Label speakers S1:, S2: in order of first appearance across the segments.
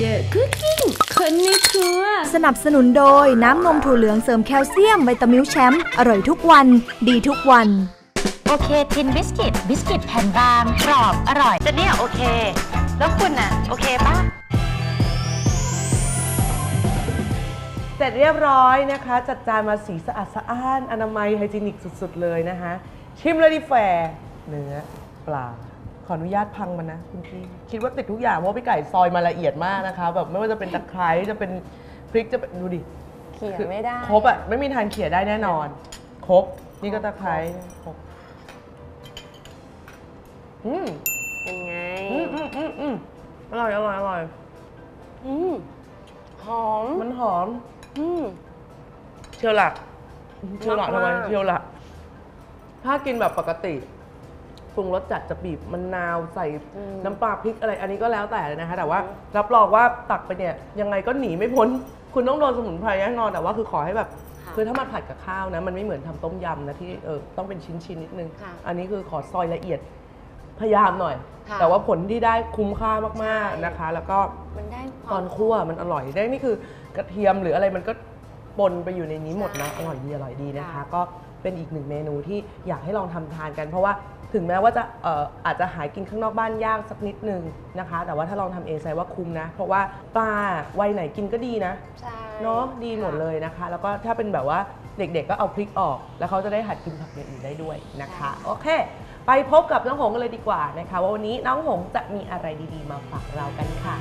S1: The Cooking คนในครัว
S2: สนับสนุนโดยน้ำนมถั่วเหลืองเสริมแคลเซียมไวิตามิลแชมป์อร่อยทุกวัน ดีทุกวัน
S3: โอเคทินบิสกิตบิสกิตแผ่นบางกรอบอร่อยแต่เนี่ยโอเค แล้วคุณน่ะ โอเคปะ
S4: เสร็จเรียบร้อยนะคะ จัดจานมาสีสะอาดสะอ้าน อนามัยไฮจีนิกสุด ๆ เลยนะคะ ชิมเลยดีแฟร์เนื้อปลาข ออนุญาตพังมันนะคุณพี่คิดว่าติดทุกอย่างเพราะว่าพี่ไก่ซอยมาละเอียดมากนะคะแบบไม่ว่าจะเป็นตะไคร้จะเป็นพริกจะเป็นดูดิ
S5: เขี่ยไม่ได้
S4: ครบอะไม่มีทางเขี่ยได้แน่นอน ครบนี่ก็ตะไคร้ครบอืม
S5: เป็นไง
S4: อืมอืมอืมอืมอร่อยอร่อยอร่อย
S5: อืมหอม
S4: มันหอม
S5: อืม
S4: เชียวหลักเชียวหลักทำไม
S5: มากๆ
S4: เชียวหลักถ้ากินแบบปกติ ปรุงรสจัดจะบีบมะนาวใส่น้ำปลาพริกอะไรอันนี้ก็แล้วแต่เลยนะคะ แต่ว่ารับรองว่าตักไปเนี่ยยังไงก็หนีไม่พ้น คุณต้องโดนสมุนไพรแน่นอนแต่ว่าคือขอให้แบบคือถ้ามันผัดกับข้าวนะ มันไม่เหมือนทำต้มยำนะที่เออต้องเป็นชิ้นๆนิดนึง
S5: ค่ะ
S4: อันนี้คือขอซอยละเอียดพยายามหน่อย
S5: ค่ะ
S4: แต่ว่าผลที่ได้คุ้มค่ามากๆนะคะ แล้วก็
S5: มันได้ความ
S4: ตอนคั่วมันอร่อยได้นี่คือกระเทียมหรืออะไรมันก็ปนไปอยู่ในนี้หมดนะอร่อยดีอร่อยดีนะคะ
S5: ค่ะ
S4: ก็ เป็นอีกหนึ่งเมนูที่อยากให้ลองทำทานกัน เพราะว่าถึงแม้ว่าจะเอ่ออาจจะหายกินข้างนอกบ้านยากสักนิดนึงนะคะ แต่ว่าถ้าลองทำเองแสดงว่าคุ้มนะ เพราะว่าปลาวัยไหนกินก็ดีนะ
S5: ใช่
S4: เนาะดีหมดเลยนะคะ แล้วก็ถ้าเป็นแบบว่าเด็กๆก็เอาพริกออก แล้วเขาจะได้หัดกินผักอย่างอื่นได้ด้วยนะคะ โอเค ไปพบกับน้องหงกันเลยดีกว่านะคะ ว่าวันนี้น้องหงจะมีอะไรดีๆ มาฝากเรากันค่ะ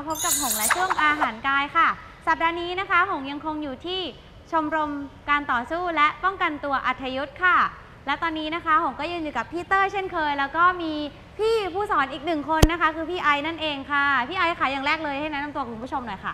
S6: มกลับมาพบกับหงและช่วงอาหารกายค่ะ สัปดาห์นี้นะคะ หงยังคงอยู่ที่ชมรมการต่อสู้และป้องกันตัวอัธยุทธ์ค่ะ และตอนนี้นะคะ หงก็ยืนอยู่กับพี่เต้ยเช่นเคย แล้วก็มีพี่ผู้สอนอีกหนึ่งคนนะคะ คือพี่ไอซ์นั่นเองค่ะ พี่ไอซ์ค่ะอย่างแรกเลยให้แนะนำตัวคุณผู้ชมหน่อยค่ะ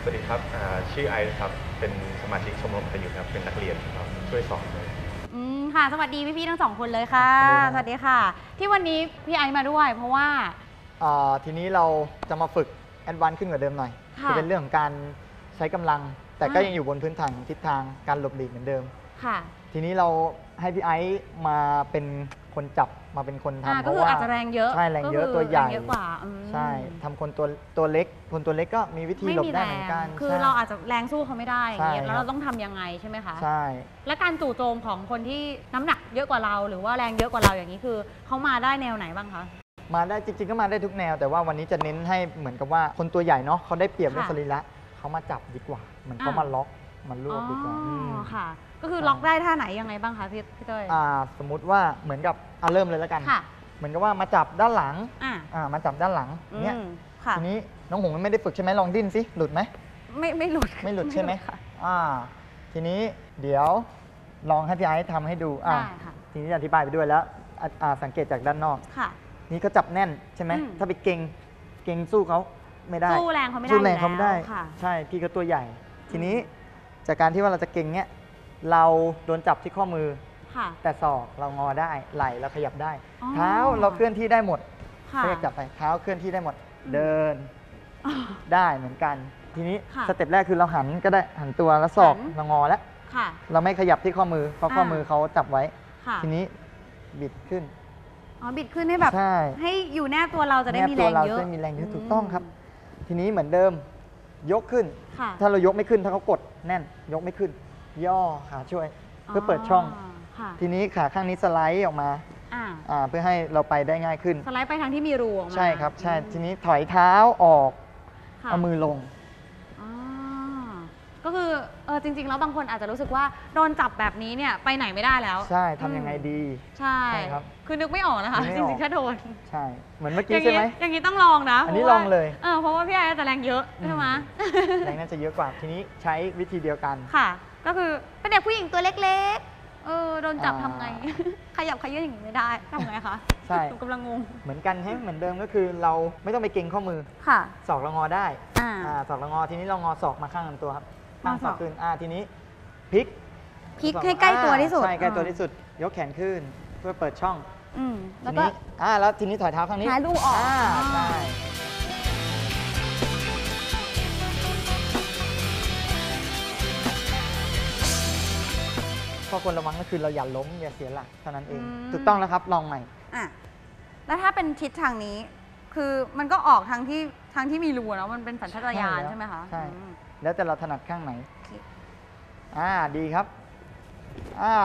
S7: สวัสดีครับอ่าชื่อไอซ์ครับ เป็นสมาชิกชมรมประยุทธ์ครับ เป็นนักเรียนครับช่วยสอนเลย
S6: อืมค่ะ สวัสดีพี่ๆทั้งสองคนเลยค่ะสวัสดีค่ะ ที่วันนี้พี่ไอซ์มาด้วย เพราะว่า
S8: อ่าทีนี้เราจะมาฝึก แอดวานซ์ขึ้นกว่าเดิมหน่อย
S6: ค่ะ
S8: เป็นเรื่องของการใช้กำลัง แต่ก็
S6: อ่ายั
S8: ยังอยู่บนพื้นฐานของทิศทางการหลบหลีกเหมือนเดิม
S6: ค่ะ
S8: ทีนี้เราให้พี่ไอซ์มาเป็นคนจับมาเป็นคน
S6: อ่า
S8: ทำเพ
S6: ก็
S8: ราะ
S6: คือ
S8: ว่า
S6: อาจจะแรงเยอะ
S8: ใช่แรงเยอะ
S6: ก็คื
S8: ตัวใหญ่
S6: แรงเยอะกว่าอืม
S8: ใช่ทำคนตัวตัวเล็ก คนตัวเล็กก็มีวิธี
S6: ไม่
S8: หลบ
S6: มี
S8: ได้
S6: แร
S8: เหมือน
S6: ง
S8: กัน
S6: คือ
S8: ใช่
S6: เราอาจจะแรงสู้เขาไม่ได้อย่างเงี้ย
S8: ใช่
S6: แล้ว
S8: ครั
S6: เรา
S8: บ
S6: ต้องทำยังไงใช่ไหมคะ
S8: ใช่
S6: และการจู่โจมของคนที่น้ำหนักเยอะกว่าเรา หรือว่าแรงเยอะกว่าเราอย่างนี้คือเขามาได้แนวไหนบ้างคะ
S8: มาได้จริงๆก็มาได้ทุกแนว แต่ว่าวันนี้จะเน้นให้เหมือนกับว่าคนตัวใหญ่เนาะเขาได้เปรียบเรื่อง
S6: ค่ะ
S8: สรีระเขามาจับดีกว่าเหมือนเขา
S6: อ่าม
S8: มาล็อกมันรวบดีกว่า
S6: อ๋อ
S8: ม
S6: ค่ะ ก็คือล็อกได้ท่าไหนยังไงบ้างคะพี่พี่เต้ย
S8: อ่าสมมุติว่าเหมือนกับอะเริ่มเลยแล้วกัน
S6: ค่ะ
S8: เหมือนกับว่ามาจับด้านหลัง
S6: อะ
S8: อ่ามาจับด้านหลังเนี่ย
S6: อืมค่ะ
S8: ทีนี้น้องหงไม่ได้ฝึกใช่ไหมลองดิ้นสิหลุดไหม
S6: ไม่ไม่หลุด
S8: ไม่หลุดใช่ไหม
S6: ค่ะ
S8: อ่า ทีนี้เดี๋ยวลองให้พี่ไอซ์ทำให้ดูอ่า
S6: ได้ค่ะ
S8: ทีนี้อธิบายไปด้วยแล้วอะอ่าสังเกตจากด้านนอก
S6: ค่ะ
S8: นี่เขาจับแน่นใช่ไหม
S6: อืม
S8: ถ้าไปเก่งเก่งสู้เขาไม่ได้
S6: สู้แรงเขาไม่ได้
S8: สู้แรงเขาไม่ได้
S6: อยู่แล้วค่ะ
S8: ใช่พี่ก็ตัวใหญ่ ทีนี้จากการที่ว่าเราจะเก่งเนี้ยเราโดนจับที่ข้อมือ
S6: ค่ะ
S8: แต่ศอกเรางอได้ไหล่เราขยับได้
S6: อ๋อ
S8: เท้าเราเคลื่อนที่ได้หมด
S6: ค่ะ
S8: เขาอยากจับไปเท้าเคลื่อนที่ได้หมด
S6: อืม
S8: เดิน
S6: อ๋อ
S8: ได้เหมือนกัน ทีนี้
S6: ค่ะ
S8: สเต็ปแรกคือเราหันก็ได้หันตัวแล้วศอก
S6: หัน
S8: เรางอแล้ว
S6: ค่ะ
S8: เราไม่ขยับที่ข้อมือเพราะข้อมือเขาจับไว้
S6: ค่ะ
S8: ทีนี้บิดขึ้น
S6: อ๋อบิดขึ้นให้แบบ
S8: ใช่
S6: ให้อยู่แนบตัวเราจะได้มี
S8: แนบ
S6: แร
S8: ตัว
S6: ง
S8: เรา
S6: เยอะ
S8: จะได้มีแรงเยอะถูกต้องครับ ทีนี้เหมือนเดิมยกขึ้น
S6: ค่ะ
S8: ถ้าเรายกไม่ขึ้นถ้าเขากดแน่น ยกไม่ขึ้น ย่อขาช่วย เพื่อเปิดช่อง
S6: ค่ะ
S8: ทีนี้ขาข้างนี้สไลด์ออกมา
S6: อ่า
S8: อ่าเพื่อให้เราไปได้ง่ายขึ้น
S6: สไลด์ไปทางที่มีรูออกมา
S8: ใช่ครับ ใช่
S6: อืม
S8: ทีนี้ถอยเท้าออก
S6: ค่ะ
S8: เอามือลง
S6: อ๋อ ก็คือเออจริง ๆ แล้วบางคนอาจจะรู้สึกว่าโดนจับแบบนี้เนี่ยไปไหนไม่ได้แล้ว
S8: ใช่ทำยังไงดี
S6: ใช่
S8: ใช่ครับ
S6: คือนึกไม่ออกนะคะ
S8: นึกไม่
S6: จ
S8: ออก
S6: ริงๆถ้าโดน
S8: ใช่ เหมือนเมื่อ
S6: อ
S8: กี้
S6: ย่าง
S8: ใช่
S6: นี้
S8: ไหม
S6: อย่างนี้ต้องลองนะ
S8: อันนี้
S6: พราะว่า
S8: ลองเลย
S6: เออเพราะว่าพี่ไอ้จะแรงเยอะใช่ไหม
S8: แรงน่าจะเยอะกว่าทีนี้ใช้วิธีเดียวกัน
S6: ค่ะ ก็คือเป็นเด็กผู้หญิงตัวเล็กๆ เออโดนจับ
S8: อ่า
S6: ทำไง ขยับขยื่นอย่างนี้ไม่ได้ทำไงคะ
S8: ใช่
S6: หนูกำลังงง
S8: เหมือนกันให้เหมือนเดิมก็คือเราไม่ต้องไปเก่งข้อมือ
S6: ค่ะ
S8: ศอกเรางอได้
S6: อ่า
S8: อ่าศอกเรางอทีนี้เรางอศอกมาข้างลำตัวครับ ข้าง
S6: งอศ
S8: ศ
S6: อ
S8: อกกขึ้นอ่าทีนี้พลิก
S6: พลิก
S8: ศอก
S6: ให้ใกล้ตัวที่สุด
S8: อ่าใช่ใกล้ตัว
S6: อ่า
S8: ที่สุด ยกแขนขึ้นเพื่อเปิดช่อง
S6: อืมแล้
S8: ที
S6: วก็
S8: นี้อ่าแล้วทีนี้ถอยเท้าข้างนี้
S6: หาลูกออก
S8: อ่า
S6: อ่า
S8: ใช่ทข้อควรระวังก็คือเราอย่าล้มอย่าเสียหลักเท่านั้นเอง
S6: อืม
S8: ถูกต้องแล้วครับลองใหม่
S6: อะแล้วถ้าเป็นทิศทางนี้ คือมันก็ออกทางที่ทางที่มีรูเนาะมันเป็นสัญชาตญาณ
S8: ใช่แล้ว
S6: ใช่ไหมคะ
S8: ใช่
S6: อืม
S8: แล้วแต่เราถนัดข้างไหน
S6: โอเค
S8: อ่า ดีครับ อ่า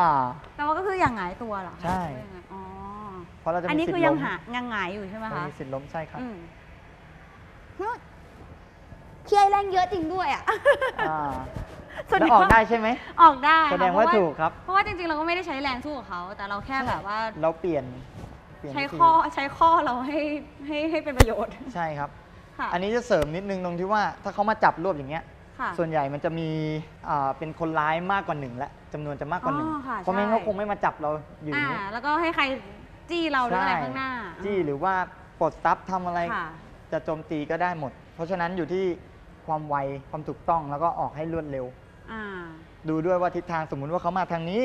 S6: แต่ว่าก็คืออย่างหงายตัวเหรอคะ
S8: ใช่
S6: หรือยังไงอ๋อ
S8: เพราะเราจะ
S6: อัน
S8: มี
S6: นี้
S8: สิท
S6: คือ
S8: ธิ์
S6: ยั
S8: ล้
S6: ง
S8: ม
S6: หายังหงายอยู่ใช่ไหม
S8: เรา
S6: คะ
S8: มีสิทธิ์ล้มใช่ครับ
S6: อืมพี่ไอแรงเยอะจริงด้วยอะ
S8: อ่า
S6: ส่วน
S8: แล้ว
S6: ใหญ่
S8: ออกได้ใช่ไหม
S6: ออกได้ค่ะ
S8: แสดงว่า
S6: เพระ
S8: ถูกครับ
S6: เพราะว่าจริงๆ เราก็ไม่ได้ใช้แรงสู้กับเขา แต่เราแค่แบบว่า
S8: เราเปลี่ยนเปลี่ยน
S6: ใช้
S8: วิธี
S6: ข้อใช้ข้อเราให้ให้ให้เป็นประโยชน์
S8: ใช่ครับ
S6: ค่ะ
S8: อันนี้จะเสริมนิดนึงตรงที่ว่าถ้าเขามาจับรวบอย่างเงี้ย
S6: ค่ะ
S8: ส่วนใหญ่มันจะมีอ่าเป็นคนร้ายมากกว่าหนึ่งและจำนวนจะมากกว่าหนึ่ง
S6: อ๋อค่ะ
S8: เพราะไม่งั้น
S6: ใช่
S8: เขาคงไม่มาจับเราอยู่อย่าง
S6: อ่า
S8: นี้
S6: แล้วก็ให้ใครจี้เราหรืออะไรข้างหน้า
S8: จี้หรือว่าปลดทรัพย์ทำอะไร
S6: ค่ะ
S8: จะโจมตีก็ได้หมด เพราะฉะนั้นอยู่ที่ความไวความถูกต้องแล้วก็ออกให้รวดเร็ว
S6: อ่า
S8: ดูด้วยว่าทิศทางสมมุติว่าเขามาทางนี้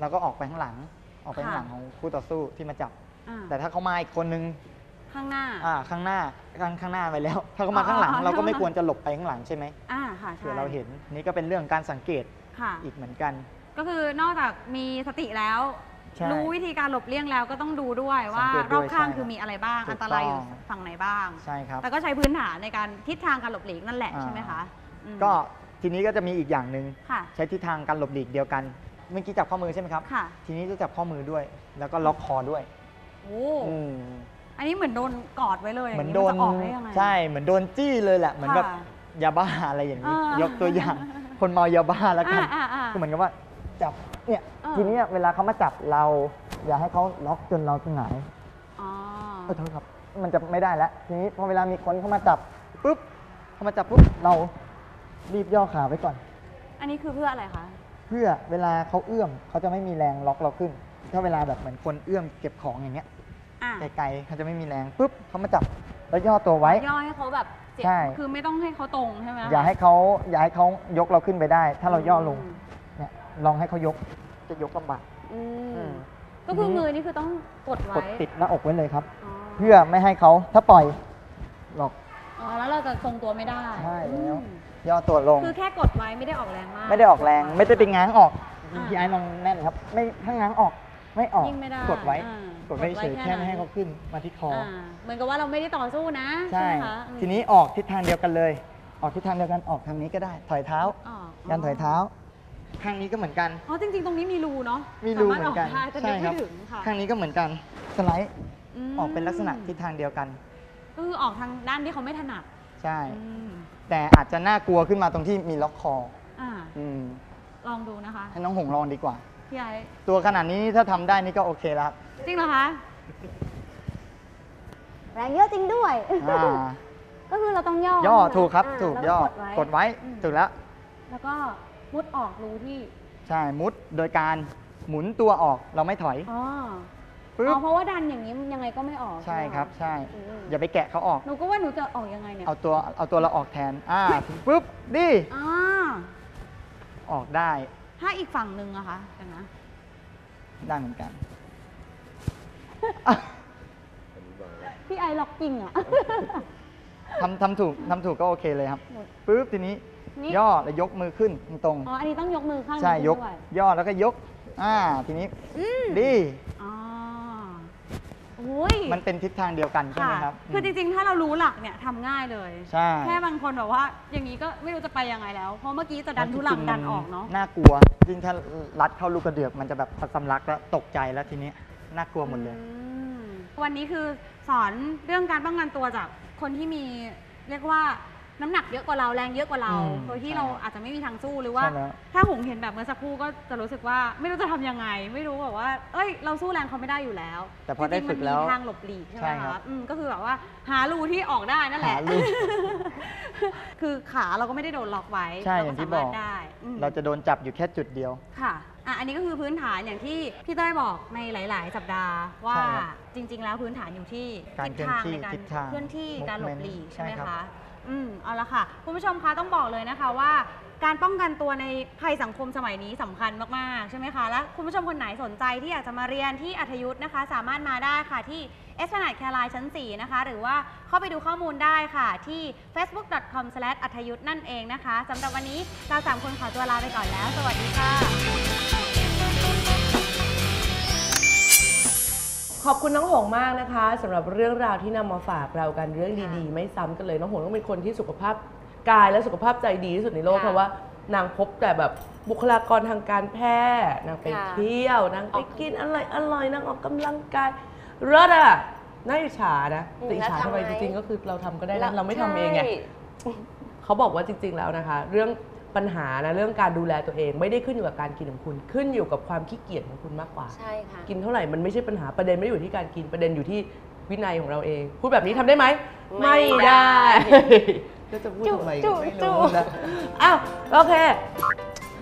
S8: เราก็ออกไปข้างหลัง ออกไปข้าง
S6: ค่ะ
S8: หลังของคู่ต่อสู้ที่มาจับ
S6: อ่า
S8: แต่ถ้าเขามาอีกคนนึง
S6: ข้างหน้า
S8: อ่าข้างหน้าข้างข้างหน้าไปแล้ว ถ้าเขามาข้างหลัง
S6: อ๋อ
S8: เราก็ไม่ควรจะหลบไปข้างหลังใช่ไหม
S6: อ่าค่ะใช่
S8: เผื่อเราเห็นนี่ก็เป็นเรื่องการสังเกต
S6: ค่ะ
S8: อีกเหมือนกัน
S6: ก็คือนอกจากมีสติแล้ว
S8: ใช่
S6: รู้วิธีการหลบเลี่ยงแล้วก็ต้องดูด้วยว่า
S8: สังเกตด้วย
S6: รอบข้าง
S8: ใช่
S6: คือมีอะไรบ้าง
S8: ถูก
S6: อันตรายอยู่
S8: ต้อง
S6: ฝั่งไหนบ้าง
S8: ใช่ครับ
S6: แต่ก็ใช้พื้นฐานในการทิศทางการหลบหลีกนั่นแหละ
S8: อ่า
S6: ใช่ไหมคะอืม
S8: ก็ทีนี้ก็จะมีอีกอย่างหนึ่ง
S6: ค่ะ
S8: ใช้ทิศทางการหลบหลีกเดียวกัน เมื่อกี้จับข้อมือใช่ไหมครับ
S6: ค่ะ
S8: ทีนี้จะจับข้อมือด้วย แล้วก็ล็อกคอด้วย
S6: โอ้
S8: อืม
S6: อันนี้เหมือนโดนกอดไว้เลย
S8: เหมือน
S6: ย่าง
S8: โดน
S6: จะออกได้ยังไง
S8: ใช่เหมือนโดนจี้เลยแหละเหมือนแบบ
S6: ค่ะ
S8: ยาบ้าอะไรอย่างนี้
S6: อ่าย
S8: กตัวอย่าง คนเมายาบ้าแล้วกัน
S6: อ่าอ่าอ่า
S8: ก็เหมือนกับว่าจับเนี่ย
S6: เออ
S8: ทีเนี้ยเวลาเขามาจับเรา อย่าให้เขาล็อกจนเราหงาย
S6: อ๋อ
S8: เออโทษครับ มันจะไม่ได้แล้วทีนี้พอเวลามีคนเข้ามาจับปุ๊บเขามาจับปุ๊บเรารีบย่อขาไว้ก่อน
S6: อันนี้คือเพื่ออะไรคะ
S8: เพื่อเวลาเขาเอื้อมเขาจะไม่มีแรงล็อกเราขึ้น ถ้าเวลาแบบเหมือนคนเอื้อมเก็บของอย่างเงี้ย
S6: อ่า
S8: ไกลๆเขาจะไม่มีแรงปุ๊บเขามาจับแล้วย่อตัวไว้
S6: ย่อให้เขาแบบเจ็บ
S8: ใช่
S6: คือไม่ต้องให้เขาตรงใช่ไหมคะ
S8: อย่าให้เขาอย่าให้เขายกเราขึ้นไปได้ ถ้าเราย่อลง
S6: ม
S8: เนี่ยลองให้เขายกจะยกลำบาก
S6: อื
S8: อื
S6: ม
S8: ม
S6: ก็คือมือนี่คือต้องกดไว้
S8: กดติดหน้าอกไว้เลยครับ
S6: อ๋อ
S8: เพื่อไม่ให้เขาถ้าปล่อยหลอก
S6: อ๋อแล้วเราจะทรงตัวไม่ได้
S8: ใช่แล้ว
S6: อืม
S8: ย่อตัวลง
S6: คือแค่กดไว้ไม่ได้ออกแรงมาก
S8: ไม่ได้ออกแรง ไม่ได้ไปง้างออก
S6: อ่า
S8: พี่ไอ้ลองแน่นครับ ไม่ถ้าง้างออก ไม่ออก
S6: ยิ่งไม่ได้
S8: กดไว้
S6: อ่าก
S8: ดไว้
S6: กดไว้
S8: เฉย
S6: แค่
S8: แค่
S6: นั้น
S8: ไม่ให้เขาขึ้นมาที่คออ
S6: อ่าเหมือนกับว่าเราไม่ได้ต่อสู้นะ
S8: ใช่
S6: ไหมคะอืม
S8: ทีนี้ออกทิศทางเดียวกันเลย ออกทิศทางเดียวกันออกทางนี้ก็ได้ ถอยเท้า
S6: อ๋อ
S8: การถอยเท้า ข้างนี้ก็เหมือนกัน
S6: อ๋อจริง ๆ ตรงนี้มีรูเนาะ
S8: มีรูเหมือนกัน
S6: สาารถออกได้แต่
S8: ใช่
S6: นึก
S8: ครั
S6: ไม่
S8: บ
S6: ถึงค่ะ
S8: ข้างนี้ก็เหมือนกัน สไลด์
S6: ม
S8: ออกเป็นลักษณะทิศทางเดียวกัน
S6: ก็คือออกทางด้านที่เขาไม่ถนัด
S8: ใช่
S6: อืม
S8: แต่อาจจะน่ากลัวขึ้นมาตรงที่มีล็อกคอ
S6: อ่า
S8: อืม
S6: ลองดูนะคะ
S8: ให้น้องหงลองดีกว่า
S6: พี่ไอ้
S8: ตัวขนาดนี้ถ้าทำได้นี่ก็โอเคแล้ว
S6: จริงเหรอคะ
S3: แรงเยอะจริงด้วย
S8: อ่า
S3: ก็คือเราต้องย่อย่
S8: อ
S3: ใช่ไหม
S8: ถูกครับาถูก
S3: แล้ว
S8: ย่อ
S3: ไว้
S8: กดไว้
S6: อืม
S8: ถูกแล้ว
S6: แล้วก็มุดออกรูที่
S8: ใช่ มุดโดยการหมุนตัวออก เราไม่ถอย
S6: อ๋อ
S8: ปึ๊
S6: อ๋
S8: บ
S6: อเพราะว่าดันอย่างนี้ยังไงก็ไม่ออก
S8: ใช่
S6: ไหมะ
S8: ครับ ใช่
S6: อืม
S8: อย่าไปแกะเขาออก
S6: หนูก็ว่าหนูจะออกยังไงเนี่ย
S8: เอาตัว เอาตัวเราออกแทน อ่าถึงปุ๊บดิ
S6: อ่า
S8: ออกได้
S6: ถ้าอีกฝั่งหนึ่งอะคะเดี๋ยวนะ
S8: ได้เหมือนกัน
S6: พี่ไอล็อกกิ้งอะ
S8: ทำทำถูกทำถูกก็โอเคเลยครับปุ๊บทีนี้
S6: นี่
S8: ย่อแล้วยกมือขึ้นตรง
S6: อ๋อ อันนี้ต้องยกมือข้าง
S8: ๆใช่
S6: นี้
S8: ยก
S6: ด้วย
S8: ย่อแล้วก็ยก อ่า ทีนี้ดี
S6: อ๋อโอ้ย
S8: มันเป็นทิศทางเดียวกันใช่ไหมครับ
S6: คือจริงๆ ถ้าเรารู้หลักเนี่ยทำง่ายเลย
S8: ใช่
S6: แค่บางคนแบบว่า อย่างนี้ก็ไม่รู้จะไปยังไงแล้ว เพราะเมื่อกี้จะดันทุลังดันออกเนาะ
S8: น่ากลัวจริงๆถ้ารัดเข้าลูกกระเดือกมันจะแบบสำลักแล้วตกใจแล้วทีนี้น่ากลัวหมดเลย
S6: อืมวันนี้คือสอนเรื่องการป้องกันตัวจากคนที่มีเรียกว่า น้ำหนักเยอะกว่าเราแรงเยอะกว่าเรา
S8: อืม
S6: โดยที่
S8: ใช่
S6: เราอาจจะไม่มีทางสู้หรือว่า
S8: ใช่แล้ว
S6: ถ้าหงเห็นแบบเมื่อสักครู่ก็จะรู้สึกว่าไม่รู้จะทำยังไง ไม่รู้แบบว่า เอ้ย เราสู้แรงเขาไม่ได้อยู่แล้ว
S8: แต่พอได้
S6: จริงๆ
S8: ฝึ
S6: มัน
S8: ก
S6: มี
S8: แล้ว
S6: ทางหลบหลีกใช่ไหม
S8: ใช่ครั
S6: คะ
S8: บ
S6: อืมก็คือแบบว่าหารูที่ออกได้นั่นแหละ
S8: หารู
S6: คือขาเราก็ไม่ได้โดนล็อกไว้
S8: ใช่
S6: เร
S8: อย่างที่
S6: สมรถ
S8: บอก
S6: ได้อืม
S8: เราจะโดนจับอยู่แค่จุดเดียว
S6: ค่ะ อะ อันนี้ก็คือพื้นฐานอย่างที่พี่เต้ยบอกในหลาย ๆ สัปดาห์ว่า
S8: ใช่ครับ
S6: จริง ๆ แล้วพื้นฐานอยู่ที่
S8: การ
S6: ทิศทาง
S8: เคลื่
S6: ใน
S8: อนที่
S6: การ
S8: ทิศทาง
S6: เคลื่อนที่การหลบหลีก
S8: movement
S6: ใช่ไหม
S8: ใช่ครับ
S6: คะ อืมเอาละค่ะ คุณผู้ชมคะต้องบอกเลยนะคะว่า การป้องกันตัวในภัยสังคมสมัยนี้สำคัญมาก ๆ ใช่ไหมคะ และคุณผู้ชมคนไหนสนใจที่อยากจะมาเรียนที่อัธยุทธ์นะคะ สามารถมาได้ค่ะที่ e s p l a n a d e c a r o l i n e ชั้น 4 นะคะ หรือว่าเข้าไปดูข้อมูลได้ค่ะที่ facebook.com/ อัธยุทธ์นั่นเองนะคะสำหรับวันนี้เราสามคนขอตัวลาไปก่อนแล้ว สวัสดีค่ะ
S4: ขอบคุณน้องหงมากนะคะสำหรับเรื่องราวที่นำมาฝากเรากันเรื่องดีๆ ไม่ซ้ำกันเลยน้องหงต้องเป็นคนที่สุขภาพกายและสุขภาพใจดีที่สุดในโลก
S5: ค่ะ
S4: เพราะว่านางพบแต่แบบบุคลากรทางการแพทย์นางไป
S5: ค่ะ
S4: เที่ยวนางไปกินอร่อยอร่อยนางออกกำลังกายเลิศอะน่าอิจฉานะ
S5: อืม
S4: แต่อิจฉา
S5: แล้ว
S4: ทำไม
S5: ทำไม
S4: จริงๆก็คือเราทำก็ได้นะเราไม่ทำเองไง
S5: ใช่
S4: เขาบอกว่าจริง ๆ แล้วนะคะ เรื่อง ปัญหานะเรื่องการดูแลตัวเอง ไม่ได้ขึ้นอยู่กับการกินของคุณ ขึ้นอยู่กับความขี้เกียจของคุณมากกว่า
S5: ใช่ค่ะ
S4: กินเท่าไหร่มันไม่ใช่ปัญหาประเด็นไม่ได้อยู่ที่การกินประเด็นอยู่ที่วินัยของเราเอง พูดแบบนี้ทำได้ไหม
S5: ไม่ได้
S4: ก็จะพูดทำไม
S5: จุ๊
S4: ก็ไม่
S5: จุ๊
S4: รู้นะอ้าวโอเค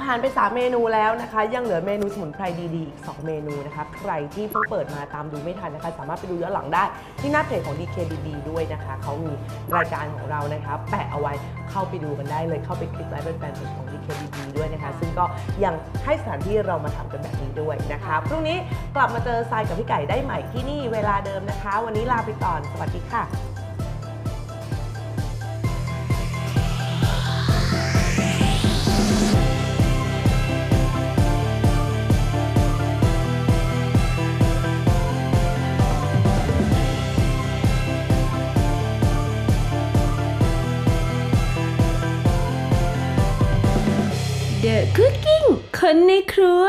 S4: ผ่านไป 3 เมนูแล้วนะคะ ยังเหลือเมนูสมุนไพรดีๆ อีก 2 เมนูนะคะ ใครที่เพิ่งเปิดมาตามดูไม่ทันนะคะ สามารถไปดูย้อนหลังได้ที่หน้าเพจของ DKDD ด้วยนะคะ เขามีรายการของเรานะคะ แปะเอาไว้เข้าไปดูกันได้เลย เข้าไปคลิกไลค์เป็นแฟนเพจของ DKDD ด้วยนะคะ ซึ่งก็ยังให้สถานที่เรามาทำกันแบบนี้ด้วยนะคะ พรุ่งนี้กลับมาเจอทรายกับพี่ไก่ได้ใหม่ที่นี่เวลาเดิมนะคะ วันนี้ลาไปก่อน สวัสดีค่ะ
S1: คนในครัว